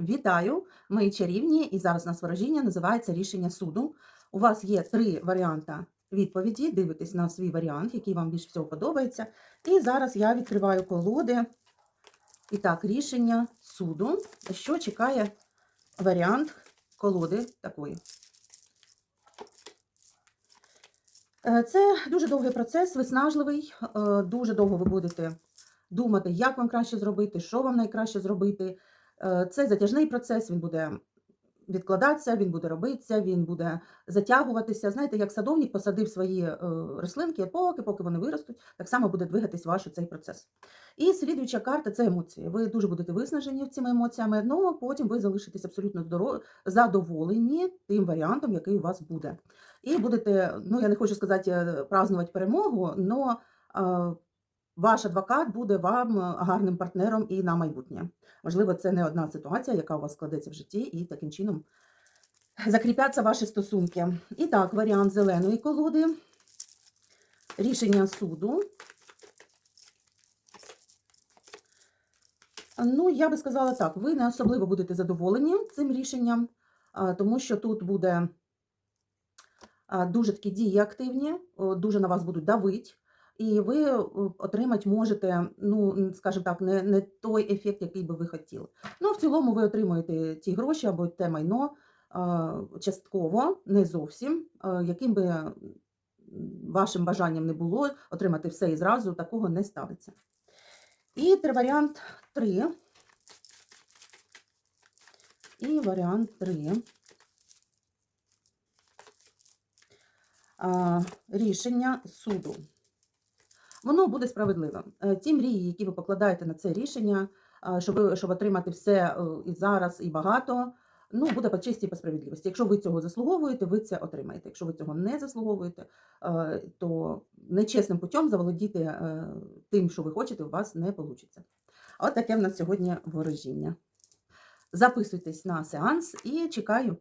Вітаю, мої чарівні, і зараз у нас ворожіння називається рішення суду. У вас є три варіанти відповіді. Дивитесь на свій варіант, який вам більше всього подобається. І зараз я відкриваю колоди. І так, рішення суду. Що чекає варіант колоди такої? Е, Це дуже довгий процес, виснажливий. Е, Дуже довго ви будете думати, як вам краще зробити, що вам найкраще зробити. Е, Це затяжний процес, він буде відкладатися, він буде робитися, він буде затягуватися. Знаєте, як садовник посадив свої е, рослинки, поки поки вони виростуть, так само буде двигатись ваш цей процес. І слідуюча карта це емоції. Ви дуже будете виснажені цими емоціями, але потім ви залишитесь абсолютно задоволені тим варіантом, який у вас буде. І будете, ну я не хочу сказати, е, празднувати перемогу, але ваш адвокат буде вам е, гарним партнером і на майбутнє. Можливо, це не одна ситуація, яка у вас складеться в житті, і таким чином закріпляться ваші стосунки. І так, варіант зеленої колоди, рішення суду. Ну, я би сказала так, ви не особливо будете задоволені цим рішенням, тому що тут буде дуже такі дії активні, дуже на вас будуть давити, і ви е, отримати можете, ну, скажімо так, не, не той ефект, який би ви хотіли. Ну, в цілому ви отримуєте ті гроші або те майно частково, не зовсім, яким би вашим бажанням не було, отримати все і зразу, такого не ставиться. І варіант 3. І варіант 3. Рішення суду. Воно буде справедливим. Е, Ті мрії, які ви покладаєте на це рішення, щоб, щоб отримати все е, і зараз, і багато, ну, буде по честі і по справедливості. Якщо ви цього заслуговуєте, ви це отримаєте. Якщо ви цього не заслуговуєте, е, то нечесним путем заволодіти е, тим, що ви хочете, у вас не вийде. От таке в нас сьогодні ворожіння. Записуйтесь на сеанс і чекаю